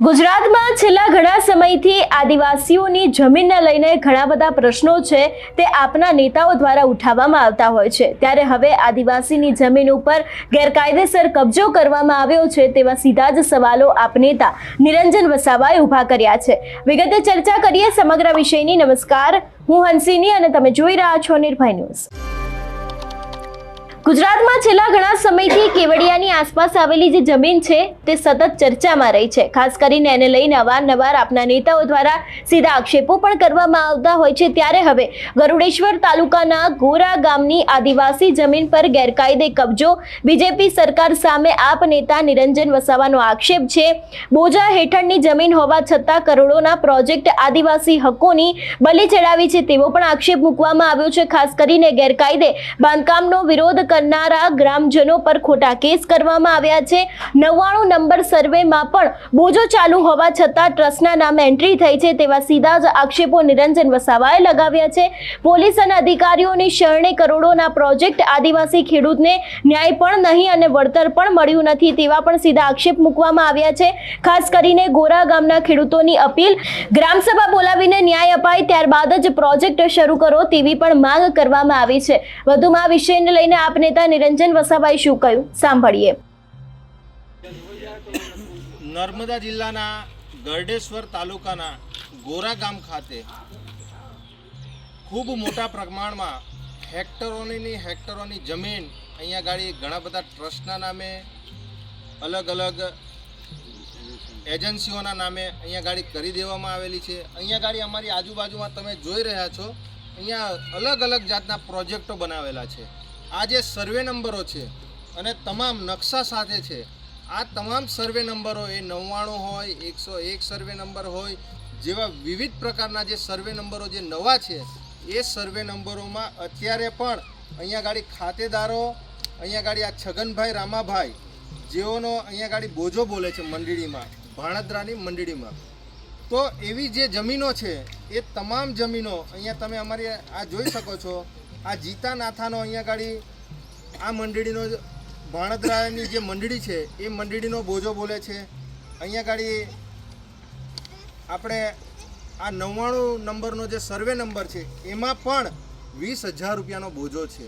ગુજરાતમાં છેલ્લા ઘણા સમયથી આદિવાસીઓની જમીનને લઈને ઘણા બધા પ્રશ્નો છે, તે આપના નેતાઓ દ્વારા ઉઠાવવામાં આવતા હોય છે. ત્યારે હવે આદિવાસીની જમીન ઉપર ગેરકાયદેસર કબજો કરવામાં આવ્યો છે તેવા સીધા જ સવાલો આપ નેતા નિરંજન વસાવાએ ઊભા કર્યા છે. વિગતે ચર્ચા કરીએ સમગ્ર વિષયની. નમસ્કાર, હું હંસિની અને તમે જોઈ રહ્યા છો નિર્ભય ન્યૂઝ. ગુજરાતમાં છેલ્લા ઘણા સમયથી કેવડિયાની આસપાસ આવેલી જે જમીન છે, તે સતત ચર્ચામાં રહી છે. ખાસ કરીને એને લઈને અવારનવાર આપના નેતાઓ દ્વારા સીધા આક્ષેપો પણ કરવામાં આવતા હોય છે. ત્યારે હવે ગરુડેશ્વર તાલુકાના ગોરા ગામની આદિવાસી જમીન પર ગેરકાયદે કબજો બીજેપી સરકાર સામે આપ નેતા નિરંજન વસાવાનો આક્ષેપ છે. બોજા હેઠળની જમીન હોવા છતાં કરોડોના પ્રોજેક્ટ આદિવાસી હકોની બલી ચડાવી છે તેવો પણ આક્ષેપ મૂકવામાં આવ્યો છે. ખાસ કરીને ગેરકાયદે બાંધકામનો વિરોધ કરનારા ગ્રામજનો પર ખોટા કેસ કરવામાં આવ્યા છે. નવ્વાણું નંબર સર્વેમાં પણ બોજો ચાલુ હોવા છતાં ટ્રસ્ટના નામે એન્ટ્રી થઈ છે તેવા સીધા જ આક્ષેપો નિરંજન વસાવાએ લગાવ્યા છે. પોલીસ અને અધિકારીઓની શરણે કરોડોના પ્રોજેક્ટ આદિવાસી ખેડૂતને ન્યાય પણ નહીં અને વળતર પણ મળ્યું નથી તેવા પણ સીધા આક્ષેપ મૂકવામાં આવ્યા છે. ખાસ કરીને ગોરા ગામના ખેડૂતોની અપીલ, ગ્રામસભા બોલાવીને ન્યાય અપાય ત્યારબાદ જ પ્રોજેક્ટ શરૂ કરો તેવી પણ માંગ કરવામાં આવી છે. વધુમાં આ વિષયને લઈને આપ નેતા નિરંજન વસાવાએ શું કહ્યું? સાંભળીએ. નર્મદા જિલ્લાના ગરડેશ્વર તાલુકાના ગોરા ગામ ખાતે ખૂબ મોટા પ્રમાણમાં હેક્ટરોની હેક્ટરોની જમીન અહીંયા ગાડી ઘણા બધા ટ્રસ્ટના નામે, અલગ અલગ એજન્સીઓના નામે અહીંયા ગાડી કરી દેવામાં આવેલી છે. અહીંયા ગાડી અમારી આજુબાજુમાં તમે જોઈ રહ્યા છો. અહીંયા અલગ અલગ જાતના પ્રોજેક્ટો બનાવેલા છે. આ જે સર્વે નંબરો છે અને તમામ નકશા સાથે છે, આ તમામ સર્વે નંબરો એ નવ્વાણું હોય, એકસો એક સર્વે નંબર હોય, જેવા વિવિધ પ્રકારના જે સર્વે નંબરો જે નવા છે, એ સર્વે નંબરોમાં અત્યારે પણ અહીંયા ગાડી ખાતેદારો, અહીંયા ગાડી આ છગનભાઈ રામાભાઈ, જેઓનો અહીંયા ગાડી બોજો બોલે છે મંડળીમાં, ભાણદ્રાની મંડળીમાં. તો એવી જે જમીનો છે, એ તમામ જમીનો અહીંયા તમે અમારી આ જોઈ શકો છો આ જીતા નાથાનો અહીંયા ગાડી, આ મંડળીનો ભાણદરાની જે મંડળી છે, એ મંડળીનો બોજો બોલે છે. અહીંયા ગાડી, આપણે આ નવ્વાણું નંબરનો જે સર્વે નંબર છે, એમાં પણ વીસ હજાર રૂપિયાનો બોજો છે.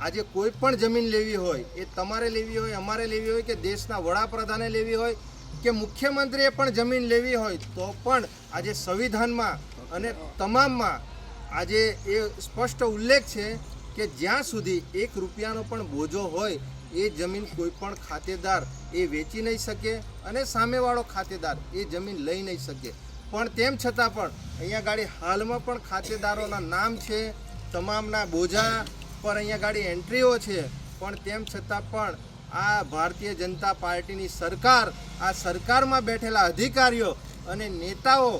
આજે કોઈ પણ જમીન લેવી હોય, એ તમારે લેવી હોય, અમારે લેવી હોય કે દેશના વડાપ્રધાને લેવી હોય કે મુખ્યમંત્રીએ પણ જમીન લેવી હોય, તો પણ આજે સંવિધાનમાં અને તમામમાં આજે એ સ્પષ્ટ ઉલ્લેખ છે કે જ્યાં સુધી એક રૂપિયાનો પણ બોજો હોય, એ જમીન કોઈ પણ ખાતેદાર એ વેચી નહીં શકે અને સામેવાળો ખાતેદાર એ જમીન લઈ નહીં શકે. પણ તેમ છતાં પણ અહીંયા ગાડી હાલમાં પણ ખાતેદારોના નામ છે, તમામના બોજા પર અહીંયા ગાડી એન્ટ્રીઓ છે. પણ તેમ છતાં પણ આ ભારતીય જનતા પાર્ટીની સરકાર, આ સરકારમાં બેઠેલા અધિકારીઓ અને નેતાઓ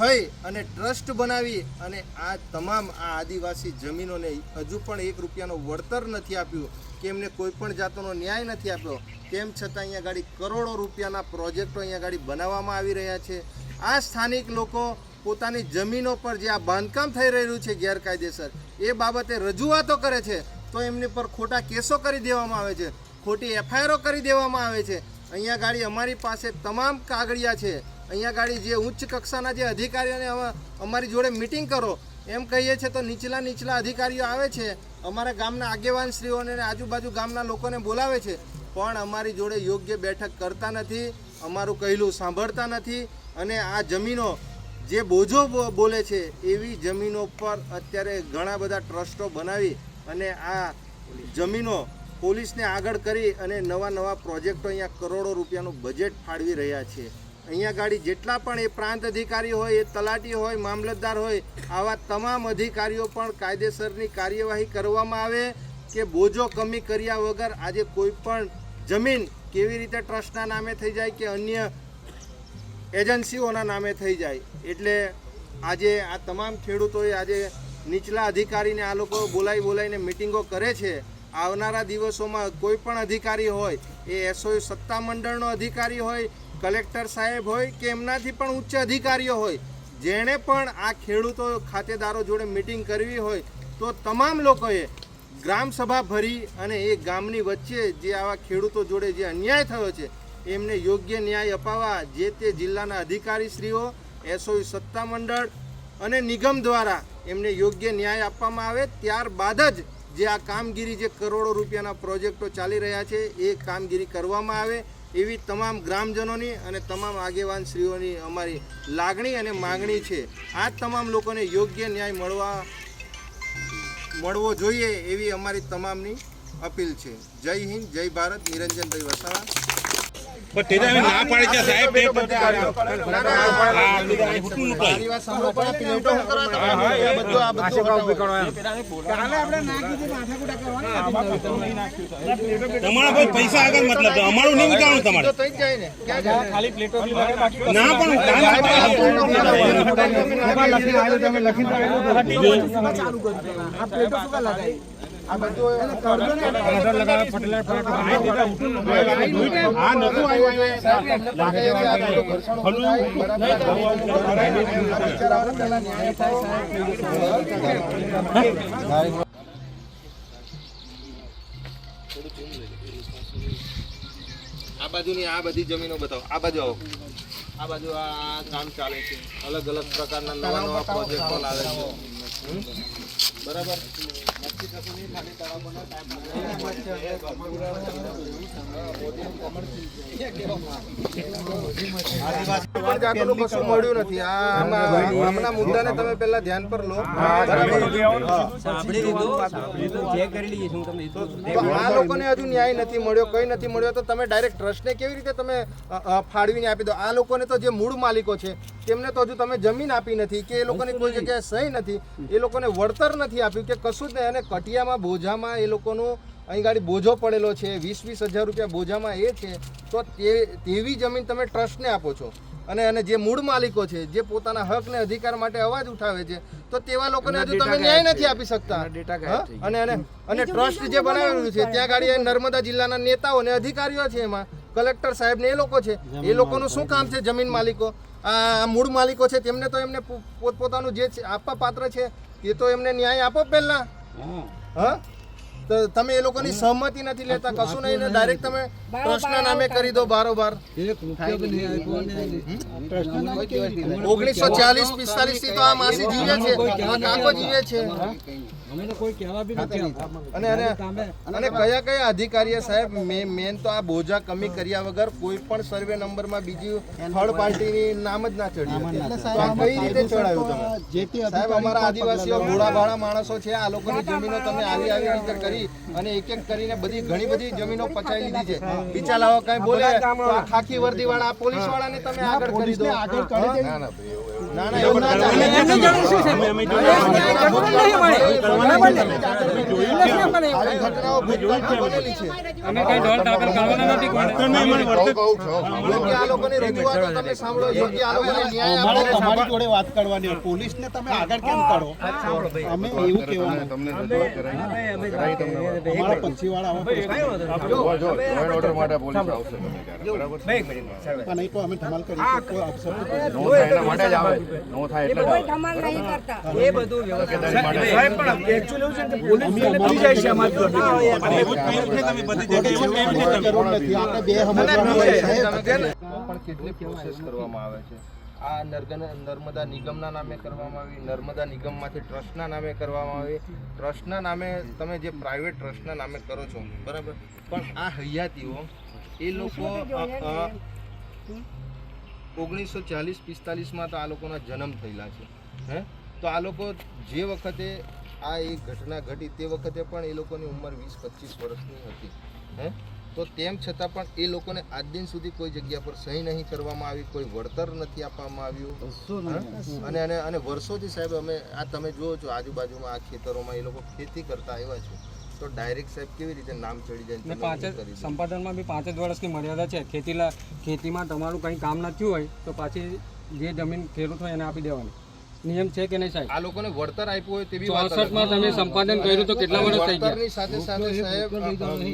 થઈ અને ટ્રસ્ટ બનાવી અને આ તમામ આ આદિવાસી જમીનોને હજુ પણ એક રૂપિયાનો વળતર નથી આપ્યું, કે એમને કોઈ પણ જાતનો ન્યાય નથી આપ્યો. તેમ છતાં અહીંયા ગાડી કરોડો રૂપિયાના પ્રોજેક્ટો અહીંયા ગાડી બનાવવામાં આવી રહ્યા છે. આ સ્થાનિક લોકો પોતાની જમીનો પર જે આ બાંધકામ થઈ રહ્યું છે ગેરકાયદેસર, એ બાબતે રજૂઆતો કરે છે, તો એમની પર ખોટા કેસો કરી દેવામાં આવે છે, ખોટી એફઆઈઆરો કરી દેવામાં આવે છે. અહીંયા ગાડી અમારી પાસે તમામ કાગળિયા છે. અહીંયા ગાડી જે ઉચ્ચ કક્ષાના જે અધિકારીઓને અમારી જોડે મિટિંગ કરો, એમ કહીએ છીએ તો નીચલા નીચલા અધિકારીઓ આવે છે, અમારા ગામના આગેવાન શ્રીઓને આજુબાજુ ગામના લોકોને બોલાવે છે, પણ અમારી જોડે યોગ્ય બેઠક કરતા નથી, અમારું કહેલું સાંભળતા નથી, અને આ જમીનો જે બોજો બોલે છે, એવી જમીનો પર અત્યારે ઘણા બધા ટ્રસ્ટો બનાવી અને આ જમીનો પોલીસને આગળ કરી અને નવા નવા પ્રોજેક્ટો અહીંયા કરોડો રૂપિયાનું બજેટ ફાળવી રહ્યા છે. અહીંયા ગાડી જેટલા પણ એ પ્રાંત અધિકારી હોય, એ તલાટી હોય, મામલતદાર હોય, આવા તમામ અધિકારીઓ પણ કાયદેસરની કાર્યવાહી કરવામાં આવે કે બોજો કમી કર્યા વગર આજે કોઈ પણ જમીન કેવી રીતે ટ્રસ્ટના નામે થઈ જાય કે અન્ય એજન્સીઓના નામે થઈ જાય. એટલે આજે આ તમામ ખેડૂતોએ આજે નીચલા અધિકારીને આ લોકો બોલાવી બોલાવીને મિટિંગો કરે છે. આવનારા દિવસોમાં કોઈ પણ અધિકારી હોય, એ એસઓયુ સત્તામંડળનો અધિકારી હોય કલેક્ટર સાહેબ હોય કે એમનાથી પણ ઉચ્ચ અધિકારીઓ હોય, જેણે પણ આ ખેડૂતો ખાતેદારો જોડે મિટિંગ કરવી હોય, તો તમામ લોકોએ ગ્રામસભા ભરી અને એ ગામની વચ્ચે જે આવા ખેડૂતો જોડે જે અન્યાય થયો છે, એમને યોગ્ય ન્યાય અપાવવા જે તે જિલ્લાના અધિકારીશ્રીઓ એસઓઈ સત્તામંડળ અને નિગમ દ્વારા એમને યોગ્ય ન્યાય આપવામાં આવે, ત્યારબાદ જ જે આ કામગીરી જે કરોડો રૂપિયાના પ્રોજેક્ટો ચાલી રહ્યા છે, એ કામગીરી કરવામાં આવે એવી તમામ ગ્રામજનોની અને તમામ આગેવાન શ્રીઓની અમારી લાગણી અને માગણી છે. આ તમામ લોકોને યોગ્ય ન્યાય મળવા, મળવો જોઈએ એવી અમારી તમામની અપીલ છે. જય હિન્દ, જય ભારત, નિરંજનભાઈ વસાવા. પણ તે તમે ના પાડી છે, સાહેબ, તે. તમારા ભાઈ પૈસા આગળ મતલબ અમારું નહીં વિચારવું તમારે. ને, પણ બધું આ બાજુની આ બધી જમીનો બતાવો. આ બાજુ આવો. આ બાજુ આ કામ ચાલે છે. અલગ અલગ પ્રકારના નવા નવા પ્રોજેક્ટો લાવે છે. બરાબર? કશું મળ્યું નથી આમના મુદ્દાને તમે પહેલા ધ્યાન પર લો આ લોકોને હજુ ન્યાય નથી મળ્યો કઈ નથી મળ્યો તો તમે ડાયરેક્ટ ટ્રસ્ટને કેવી રીતે તમે ફાળવીને આપી દો આ લોકોને તો જે મૂળ માલિકો છે તેમને તો હજુ તમે જમીન આપી નથી કે એ લોકોની કોઈ જગ્યાએ સહી નથી, એ લોકોને વળતર નથી આપ્યું કે કશું જ અને કટિયામાં બોજામાં એ લોકોનું અહીં ગાડી બોજો પડેલો છે વીસ વીસ હજાર રૂપિયા બોજામાં એ છે. તો તે તેવી જમીન તમે ટ્રસ્ટને આપો છો. અને અને જે મૂળ માલિકો છે જે પોતાના હક ને અધિકાર માટે અવાજ ઉઠાવે છે તો તેવા લોકોને હજુ તમે ન્યાય નથી આપી શકતા. અને અને અને ટ્રસ્ટ જે બનાવેલું છે ત્યાં ગાડી નર્મદા જિલ્લાના નેતાઓ અને અધિકારીઓ છે એમાં. કલેક્ટર સાહેબ ને એ લોકો છે. એ લોકોનું શું કામ છે. જમીન માલિકો? આ મૂળ માલિકો છે તેમને તો એમને પોતપોતાનું જે આપવા પાત્ર છે એ તો એમને ન્યાય આપો પહેલા. હા તો તમે એ લોકોની સહમતી નથી લેતા કશું નહીં ને ડાયરેક્ટ તમે ટ્રસ્ટના નામે કરી દો બારોબાર. ઓગણીસો ચાલીસ પિસ્તાલીસથી તો આ માસી જીવે છે. આ કાકો જીવે છે. અને અને અને કયા કયા અધિકારીએ સાહેબ મેન તો આ બોજા કમી કર્યા વગર કોઈ પણ સર્વે નંબરમાં બીજી થર્ડ પાર્ટીની નામ જ ના ચડ્યું. કઈ રીતે ચડાયું તમે? સાહેબ અમારા આદિવાસીઓ ભોળા ભાળા માણસો છે આ લોકોની જમીનો તમે આવી આવી રીતે કરી અને એક એક કરીને બધી ઘણી બધી જમીનો પચાવી લીધી છે. બિચારાઓ કઈ બોલે ખાકી વર્દી વાળા પોલીસ વાળાને તમે આગળ કરી દો. ના ના એવું ને તમે આગળ કેમ આ અમે એવું કેવા અમારી જોડે વાત કરવાની હોય. પોલીસને તમે આગળ કેમ કરો અમે ધમાલ કરાવી તમને અમારા પક્ષીવાળા આવા નો થાય કરવામાં આવે છે આ નર્મદા નિગમના નામે કરવામાં આવી નર્મદા નિગમમાંથી ટ્રસ્ટના નામે કરવામાં આવી ટ્રસ્ટના નામે તમે જે પ્રાઇવેટ ટ્રસ્ટના નામે કરો છો બરાબર. પણ આ હૈયાતીઓ, એ લોકો ઓગણીસો ચાલીસ પિસ્તાલીસમાં તો આ લોકોના જન્મ થયેલા છે હે? તો આ લોકો જે વખતે આ એ ઘટના ઘટી તે વખતે પણ એ લોકોની ઉંમર વીસ પચીસ વર્ષની હતી હે? તો તેમ છતાં પણ એ લોકોને આજ દિન સુધી કોઈ જગ્યા પર સહી નહીં કરવામાં આવી કોઈ વળતર નથી આપવામાં આવ્યું અને અને વર્ષોથી સાહેબ અમે આ તમે જુઓ છો આજુબાજુમાં આ ખેતરોમાં એ લોકો ખેતી કરતા આવ્યા છે. તો ડાયરેક્ટ સાહેબ કેવી રીતે નામ ચડી જાય પાંચ જ સંપાદનમાં બી પાંચ જ વર્ષની મર્યાદા છે. ખેતીલા ખેતીમાં તમારું કંઈ કામ ન થયું હોય તો પાછી જે જમીન ખેડૂત હોય એને આપી દેવાની. નિયમ છે કે નહીં સાહેબ? આ લોકોને વળતર આપ્યું હોય તે બી વાતમાં તમે સંપાદન કર્યું તો કેટલા વર્ષ થઈ ગયા? સાથે સાથે સાહેબ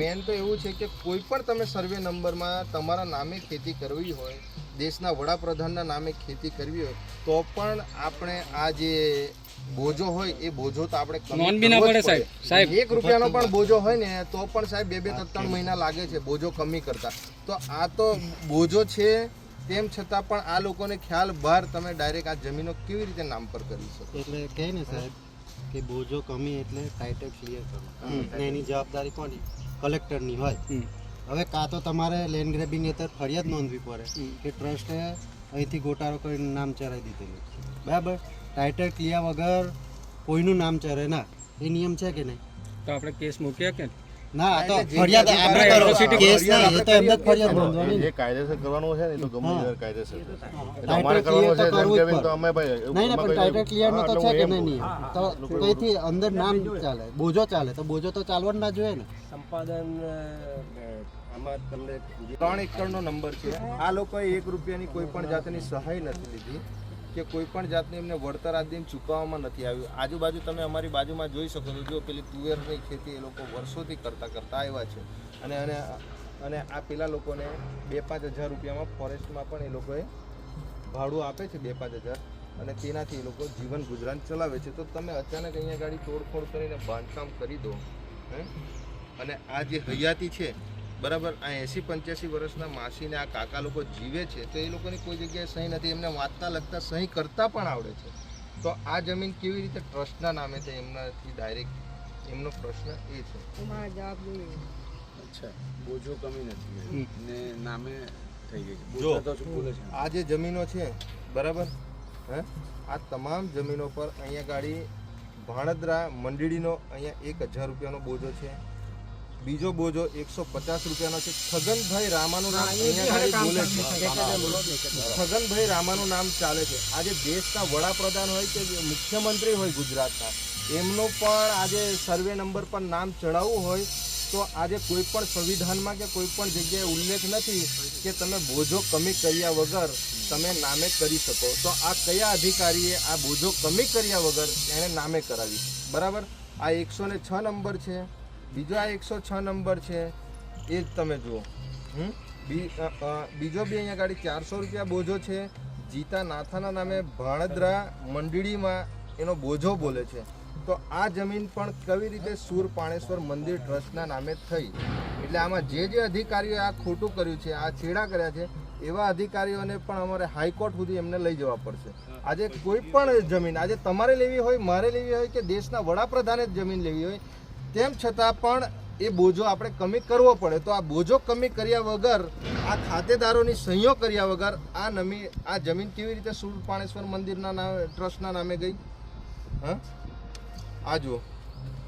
મેન તો એવું છે કે કોઈ પણ તમે સર્વે નંબરમાં તમારા નામે ખેતી કરવી હોય દેશના વડાપ્રધાનના નામે ખેતી કરવી હોય તો પણ આપણે આ જે બોજો હોય એ બોજો તો આપણે કમી બી ના પડે સાહેબ. સાહેબ. એક રૂપિયાનો પણ બોજો હોય ને તો પણ સાહેબ બે બે ત્રણ ત્રણ મહિના લાગે છે બોજો કમી કરતા. તો આ તો બોજો છે તેમ છતાં પણ આ લોકોને ખ્યાલ બહાર તમે ડાયરેક્ટ આ જમીનો કેવી રીતે નામ પર કરી શકો? એટલે કહે ને સાહેબ કે બોજો કમી એટલે ટાઇટલ ક્લિયર કરો. અને એની જવાબદારી કોની? કલેક્ટરની હોય. હવે કાં તો તમારે લેન્ડ ગ્રેબિંગ હેઠળ ફરિયાદ નોંધવી પડે કે ટ્રસ્ટે અહીંથી ગોટાળો કરીને નામ ચરાવી દીધેલું બરાબર? ટાઇટલ ક્લિયર વગર કોઈનું નામ ચરે ના. એ નિયમ છે કે નહીં? તો આપણે કેસ મૂક્યા કે? ના આ તો એટલે ફરિયાદ આપણે કરો કેસ નહીં એ તો એમને જ ફરિયાદ જે નોંધવાની ને. જે કાયદેસર કરવાનું છે ને તો ગમે ત્યારે કાયદેસર એટલે અમારે ક્લિયર કરવાનું તો છે જેમ તો અમે ભાઈ નહીં નહીં પણ ટાઇટલ ક્લિયર નો તો છે કે નહીં નિયમ? તો કઈથી અંદર નામ ચાલે બોજો ચાલે તો બોજો તો ચાલવા ના જોઈએ ને? ત્રણ એકરનો નંબર છે. આ લોકોએ એક રૂપિયાની કોઈ પણ જાતની સહાય નથી લીધી. કે કોઈ પણ જાતની એમને વળતર આદિ ચૂકવવામાં નથી આવ્યું. આજુબાજુ તમે અમારી બાજુમાં જોઈ શકો છો. જો પેલી તુવેરની ખેતી એ લોકો વર્ષોથી કરતા કરતા આવ્યા છે. અને અને અને આ પેલા લોકોને બે પાંચ હજાર રૂપિયામાં ફોરેસ્ટમાં પણ એ લોકોએ ભાડું આપે છે બે પાંચ હજાર. અને તેનાથી એ લોકો જીવન ગુજરાન ચલાવે છે. તો તમે અચાનક અહીંયા ગાડી તોડફોડ કરીને બાંધકામ કરી દો. હે? અને આ જે હયાતી છે બરાબર? આ એંસી પંચ્યાસી વર્ષના માસીને આ કાકા લોકો જીવે છે તો એ લોકોની કોઈ જગ્યાએ સહી નથી. એમને વાંચતા લખતા સહી કરતા પણ આવડે છે. તો આ જમીન કેવી રીતે ટ્રસ્ટના નામે છે એમનાથી ડાયરેક્ટ એમનો પ્રશ્ન એ છે. અચ્છા બોજો કમી નથી. ને નામે થઈ ગઈ. જો. આ જે જમીનો છે બરાબર? હે? આ તમામ જમીનો પર અહીંયા ગાડી ભાણદરા મંડળીનો અહીંયા એક હજાર રૂપિયાનો બોજો છે. બીજો બોજો એકસો પચાસ રૂપિયાનો છે. છગનભાઈ રામાનું નામ બોલે છે. છગનભાઈ રામાનું નામ ચાલે છે. આજે દેશના વડાપ્રધાન હોય કે મુખ્યમંત્રી હોય ગુજરાતના એમનો પણ આજે સર્વે નંબર પર નામ ચડાવવું હોય તો આજે કોઈ પણ સંવિધાનમાં કે કોઈ પણ જગ્યાએ ઉલ્લેખ નથી કે તમે બોજો કમી કર્યા વગર તમે નામે કરી શકો. તો આ કયા અધિકારીએ આ બોજો કમી કર્યા વગર એણે નામે કરાવી? બરાબર? આ એકસો ને છ નંબર છે. બીજો આ એકસો છ નંબર છે, એ જ તમે જુઓ. હમ? બીજો બી અહીંયા ગાડી ચારસો રૂપિયા બોજો છે. જીતા નાથાના નામે ભાણદ્રા મંડળીમાં એનો બોજો બોલે છે. તો આ જમીન પણ કેવી રીતે સુર પાણેશ્વર મંદિર ટ્રસ્ટના નામે થઈ? એટલે આમાં જે જે અધિકારીઓએ આ ખોટું કર્યું છે, આ છેડા કર્યા છે, એવા અધિકારીઓને પણ અમારે હાઈકોર્ટ સુધી એમને લઈ જવા પડશે. આજે કોઈ પણ જમીન, આજે તમારે લેવી હોય, મારે લેવી હોય કે દેશના વડાપ્રધાને જ જમીન લેવી હોય તેમ છતાં પણ એ બોજો આપણે કમી કરવો પડે. તો આ બોજો કમી કર્યા વગર, આ ખાતેદારોની સહીઓ કર્યા વગર આ નમી, આ જમીન કેવી રીતે સુરપાણેશ્વર મંદિરના નામે, ટ્રસ્ટના નામે ગઈ? હા? આ જુઓ.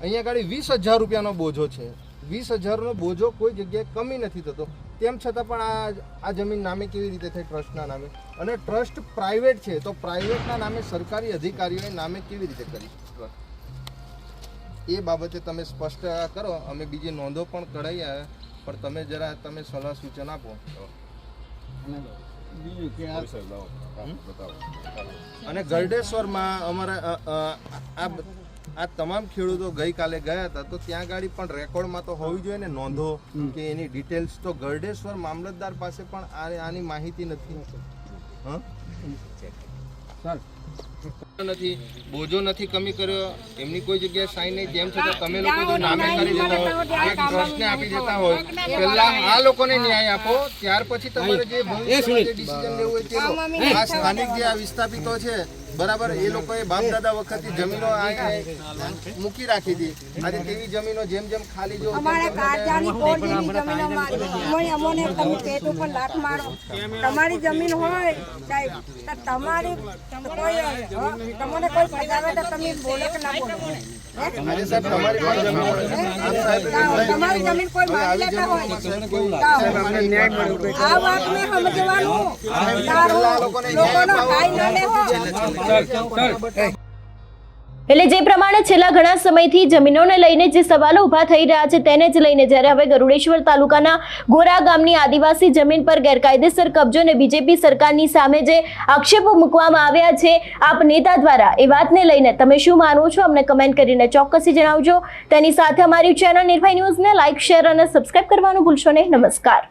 અહીંયા ગાડી વીસ હજાર રૂપિયાનો બોજો છે. વીસ હજારનો બોજો કોઈ જગ્યાએ કમી નથી થતો. તેમ છતાં પણ આ આ જમીન નામે કેવી રીતે થઈ, ટ્રસ્ટના નામે? અને ટ્રસ્ટ પ્રાઇવેટ છે, તો પ્રાઇવેટના નામે સરકારી અધિકારીઓએ નામે કેવી રીતે કરી? એ બાબતે તમે સ્પષ્ટ કરો. અમે બીજી નોંધો પણ કઢાવી આવ્યા પણ તમે જરા તમે સલાહ સૂચન આપો. અને ગરડેશ્વરમાં અમારા આ બ- આ તમામ ખેડૂતો ગઈકાલે ગયા હતા. તો ત્યાં ગાડી પણ રેકોર્ડમાં તો હોવી જોઈએ ને નોંધો કે એની ડિટેલ્સ. તો ગરડેશ્વર મામલતદાર પાસે પણ આની માહિતી નથી. હા? સર નથી બોજો નથી કમી કર્યો એમની કોઈ જગ્યાએ સાઈન નહીં. તેમ છતાં તમે લોકો જો નામે કરી દેતા હોય એક ટ્રસ્ટને આપી દેતા હોય પહેલા આ લોકોને ન્યાય આપો ત્યાર પછી તમારે જે ડિસિઝન લેવું હોય તે આ સ્થાનિક જે આ વિસ્થાપિતો છે બરાબર એ લોકોએ બાપ દાદા વખતથી જમીનો મૂકી રાખી હતી. આજે તેવી જમીનો જેમ જેમ ખાલી જો અમારે કારજાની કોર જેવી જમીન અમારી અમોને તમે પેટ ઉપર લાત મારો. તમારી જમીન હોય તમારી કોઈ તમને કોઈ ફસાવે તો તમે બોલો કે ના બોલો. તમારી જમીનો કોઈ મારી લેતા હોય. આ સમજવાનું. લોકોનો ના લેવો એટલે જે પ્રમાણે છેલ્લા ઘણા સમયથી જમીનોને લઈને જે સવાલો ઊભા થઈ રહ્યા છે તેને જ લઈને જ્યારે હવે ગરુડેશ્વર તાલુકાના ગોરા ગામની આદિવાસી જમીન પર ગેરકાયદેસર કબજો અને બીજેપી સરકારની સામે જે આક્ષેપો મૂકવામાં આવ્યા છે આપ નેતા દ્વારા એ વાતને લઈને તમે શું માનો છો? અમને કમેન્ટ કરીને ચોક્કસથી જણાવજો. તેની સાથે અમારી ચેનલ નિર્ભય ન્યૂઝને લાઇક શેર અને સબસ્ક્રાઇબ કરવાનું ભૂલશો નહીં. નમસ્કાર.